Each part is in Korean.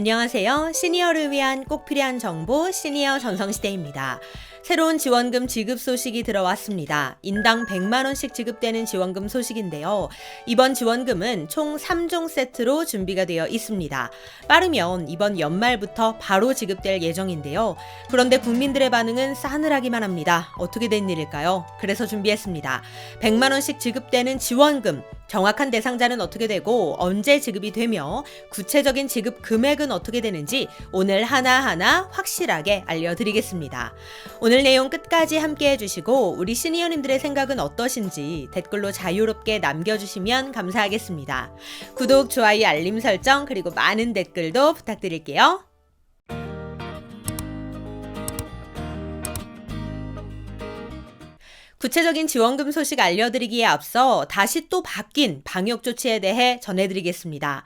안녕하세요. 시니어를 위한 꼭 필요한 정보 시니어 전성시대입니다. 새로운 지원금 지급 소식이 들어왔습니다. 인당 100만원씩 지급되는 지원금 소식인데요. 이번 지원금은 총 3종 세트로 준비가 되어 있습니다. 빠르면 이번 연말부터 바로 지급될 예정인데요. 그런데 국민들의 반응은 싸늘하기만 합니다. 어떻게 된 일일까요? 그래서 준비했습니다. 100만원씩 지급되는 지원금, 정확한 대상자는 어떻게 되고 언제 지급이 되며 구체적인 지급 금액은 어떻게 되는지 오늘 하나하나 확실하게 알려드리겠습니다. 오늘 내용 끝까지 함께 해주시고 우리 시니어님들의 생각은 어떠신지 댓글로 자유롭게 남겨주시면 감사하겠습니다. 구독, 좋아요, 알림 설정 그리고 많은 댓글도 부탁드릴게요. 구체적인 지원금 소식 알려드리기에 앞서 다시 또 바뀐 방역 조치에 대해 전해드리겠습니다.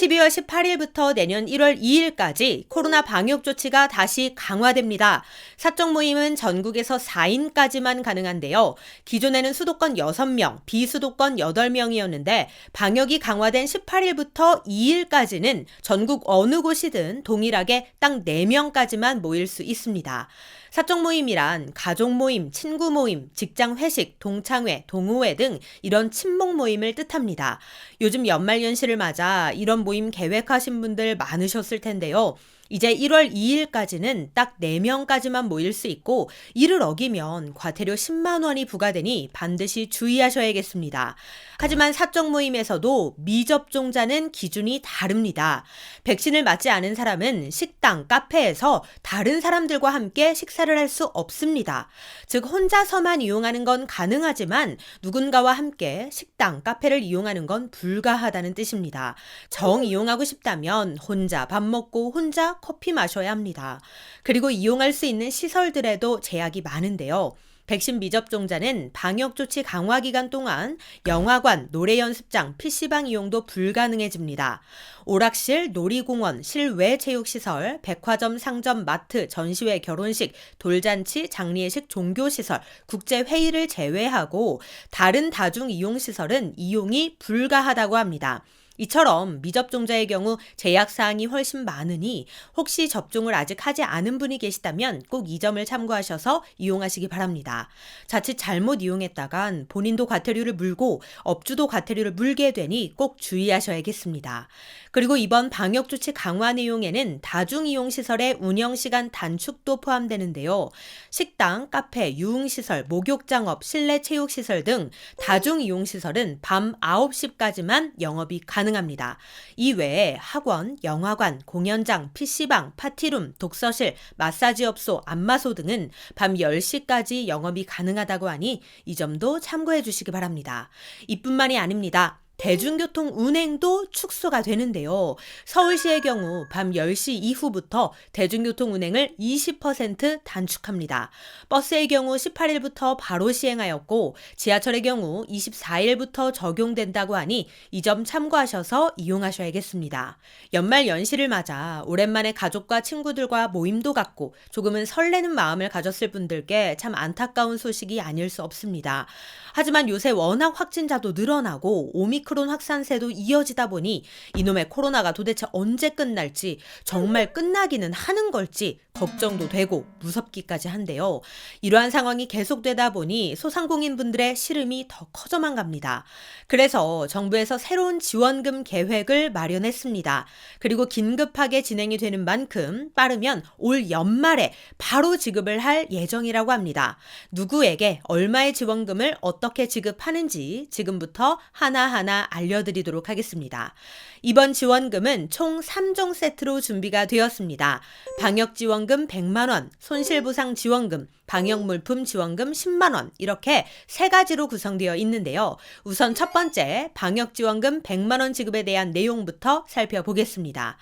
12월 18일부터 내년 1월 2일까지 코로나 방역 조치가 다시 강화됩니다. 사적 모임은 전국에서 4인까지만 가능한데요. 기존에는 수도권 6명, 비수도권 8명이었는데 방역이 강화된 18일부터 2일까지는 전국 어느 곳이든 동일하게 딱 4명까지만 모일 수 있습니다. 사적 모임이란 가족 모임, 친구 모임, 직장 회식, 동창회, 동호회 등 이런 친목 모임을 뜻합니다. 요즘 연말 연시를 맞아 이런 모임 계획하신 분들 많으셨을 텐데요. 이제 1월 2일까지는 딱 4명까지만 모일 수 있고 이를 어기면 과태료 10만 원이 부과되니 반드시 주의하셔야겠습니다. 하지만 사적 모임에서도 미접종자는 기준이 다릅니다. 백신을 맞지 않은 사람은 식당, 카페에서 다른 사람들과 함께 식사를 할 수 없습니다. 즉 혼자서만 이용하는 건 가능하지만 누군가와 함께 식당, 카페를 이용하는 건 불가하다는 뜻입니다. 정 이용하고 싶다면 혼자 밥 먹고 혼자 커피 마셔야 합니다. 그리고 이용할 수 있는 시설들에도 제약이 많은데요. 백신 미접종자는 방역조치 강화 기간 동안 영화관, 노래연습장, PC방 이용도 불가능해집니다. 오락실, 놀이공원, 실외 체육시설, 백화점, 상점, 마트, 전시회, 결혼식, 돌잔치, 장례식, 종교시설, 국제회의를 제외하고 다른 다중 이용시설은 이용이 불가하다고 합니다. 이처럼 미접종자의 경우 제약사항이 훨씬 많으니 혹시 접종을 아직 하지 않은 분이 계시다면 꼭 이 점을 참고하셔서 이용하시기 바랍니다. 자칫 잘못 이용했다간 본인도 과태료를 물고 업주도 과태료를 물게 되니 꼭 주의하셔야겠습니다. 그리고 이번 방역조치 강화 내용에는 다중이용시설의 운영시간 단축도 포함되는데요. 식당, 카페, 유흥시설, 목욕장업, 실내 체육시설 등 다중이용시설은 밤 9시까지만 영업이 가능합니다. 가능합니다. 이 외에 학원, 영화관, 공연장, PC방, 파티룸, 독서실, 마사지업소, 안마소 등은 밤 10시까지 영업이 가능하다고 하니 이 점도 참고해 주시기 바랍니다. 이뿐만이 아닙니다. 대중교통 운행도 축소가 되는데요. 서울시의 경우 밤 10시 이후부터 대중교통 운행을 20% 단축합니다. 버스의 경우 18일부터 바로 시행하였고 지하철의 경우 24일부터 적용된다고 하니 이 점 참고하셔서 이용하셔야겠습니다. 연말 연시를 맞아 오랜만에 가족과 친구들과 모임도 갖고 조금은 설레는 마음을 가졌을 분들께 참 안타까운 소식이 아닐 수 없습니다. 하지만 요새 워낙 확진자도 늘어나고 오미 크론 확산세도 이어지다 보니 이놈의 코로나가 도대체 언제 끝날지 정말 끝나기는 하는 걸지 걱정도 되고 무섭기까지 한데요. 이러한 상황이 계속되다 보니 소상공인분들의 시름이 더 커져만 갑니다. 그래서 정부에서 새로운 지원금 계획을 마련했습니다. 그리고 긴급하게 진행이 되는 만큼 빠르면 올 연말에 바로 지급을 할 예정이라고 합니다. 누구에게 얼마의 지원금을 어떻게 지급하는지 지금부터 하나하나 알려드리도록 하겠습니다. 이번 지원금은 총 3종 세트로 준비가 되었습니다. 방역 지원 금 100만 원, 손실보상 지원금, 방역물품 지원금 10만 원, 이렇게 세 가지로 구성되어 있는데요. 우선 첫 번째, 방역 지원금 100만 원 지급에 대한 내용부터 살펴보겠습니다.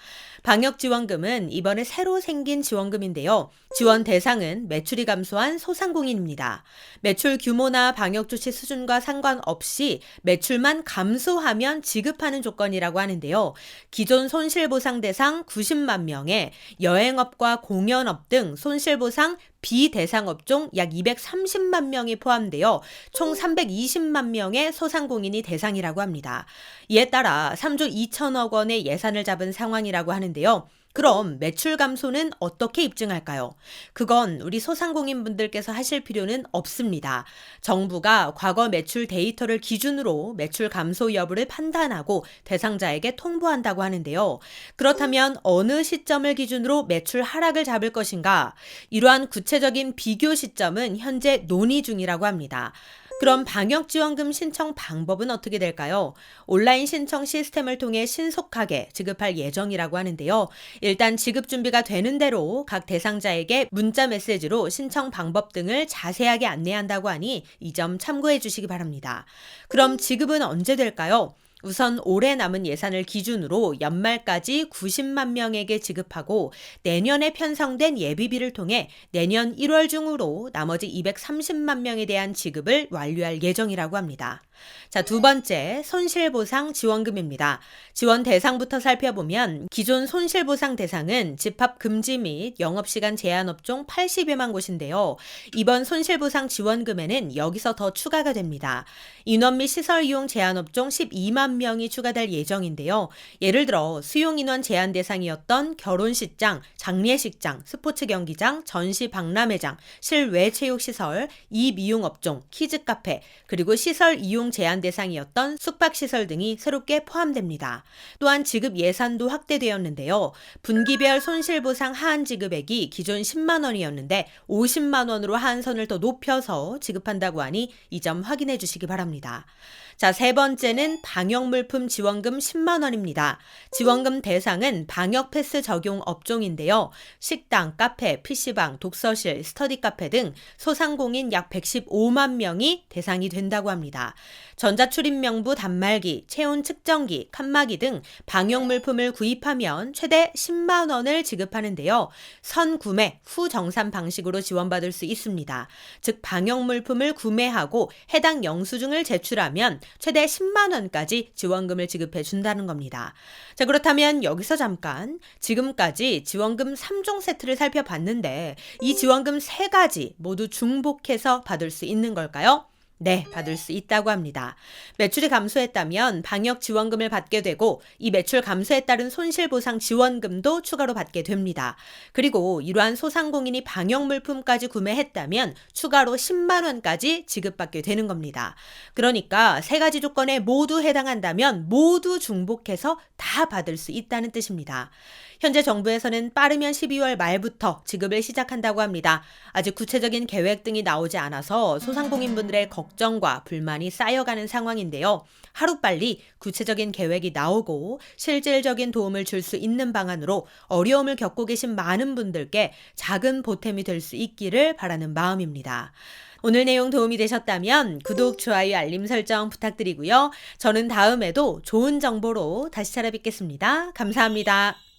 방역 지원금은 이번에 새로 생긴 지원금인데요. 지원 대상은 매출이 감소한 소상공인입니다. 매출 규모나 방역 조치 수준과 상관없이 매출만 감소하면 지급하는 조건이라고 하는데요. 기존 손실 보상 대상 90만 명에 여행업과 공연 업 등 손실보상 비대상 업종 약 230만 명이 포함되어 총 320만 명의 소상공인이 대상이라고 합니다. 이에 따라 3조 2천억 원의 예산을 잡은 상황이라고 하는데요. 그럼 매출 감소는 어떻게 입증할까요? 그건 우리 소상공인분들께서 하실 필요는 없습니다. 정부가 과거 매출 데이터를 기준으로 매출 감소 여부를 판단하고 대상자에게 통보한다고 하는데요. 그렇다면 어느 시점을 기준으로 매출 하락을 잡을 것인가? 이러한 구체적인 비교 시점은 현재 논의 중이라고 합니다. 그럼 방역지원금 신청 방법은 어떻게 될까요? 온라인 신청 시스템을 통해 신속하게 지급할 예정이라고 하는데요. 일단 지급 준비가 되는 대로 각 대상자에게 문자 메시지로 신청 방법 등을 자세하게 안내한다고 하니 이 점 참고해 주시기 바랍니다. 그럼 지급은 언제 될까요? 우선 올해 남은 예산을 기준으로 연말까지 90만 명에게 지급하고 내년에 편성된 예비비를 통해 내년 1월 중으로 나머지 230만 명에 대한 지급을 완료할 예정이라고 합니다. 자, 두 번째, 손실보상 지원금입니다. 지원 대상부터 살펴보면 기존 손실보상 대상은 집합 금지 및 영업시간 제한 업종 80여만 곳인데요. 이번 손실보상 지원금에는 여기서 더 추가가 됩니다. 인원 및 시설 이용 제한 업종 12만 명이 추가될 예정인데요. 예를 들어 수용 인원 제한 대상이었던 결혼식장, 장례식장, 스포츠 경기장, 전시 박람회장, 실외 체육시설, 이미용 업종, 키즈 카페, 그리고 시설 이용 제한 대상이었던 숙박시설 등이 새롭게 포함됩니다. 또한 지급 예산도 확대되었는데요. 분기별 손실보상 하한 지급액이 기존 10만 원이었는데 50만 원으로 하한선을 더 높여서 지급한다고 하니 이 점 확인해 주시기 바랍니다. 자, 세 번째는 방역물품 지원금 10만 원입니다. 지원금 대상은 방역 패스 적용 업종인데요. 식당, 카페, PC방, 독서실, 스터디 카페 등 소상공인 약 115만 명이 대상이 된다고 합니다. 전자출입명부 단말기, 체온 측정기, 칸막이 등 방역물품을 구입하면 최대 10만 원을 지급하는데요. 선 구매, 후 정산 방식으로 지원받을 수 있습니다. 즉 방역물품을 구매하고 해당 영수증을 제출하면 최대 10만 원까지 지원금을 지급해 준다는 겁니다. 자, 그렇다면 여기서 잠깐 지금까지 지원금 3종 세트를 살펴봤는데 이 지원금 세 가지 모두 중복해서 받을 수 있는 걸까요? 네, 받을 수 있다고 합니다. 매출이 감소했다면 방역 지원금을 받게 되고 이 매출 감소에 따른 손실 보상 지원금도 추가로 받게 됩니다. 그리고 이러한 소상공인이 방역 물품까지 구매했다면 추가로 10만 원까지 지급받게 되는 겁니다. 그러니까 세 가지 조건에 모두 해당한다면 모두 중복해서 다 받을 수 있다는 뜻입니다. 현재 정부에서는 빠르면 12월 말부터 지급을 시작한다고 합니다. 아직 구체적인 계획 등이 나오지 않아서 소상공인분들의 걱정과 불만이 쌓여가는 상황인데요. 하루빨리 구체적인 계획이 나오고 실질적인 도움을 줄 수 있는 방안으로 어려움을 겪고 계신 많은 분들께 작은 보탬이 될 수 있기를 바라는 마음입니다. 오늘 내용 도움이 되셨다면 구독, 좋아요, 알림 설정 부탁드리고요. 저는 다음에도 좋은 정보로 다시 찾아뵙겠습니다. 감사합니다.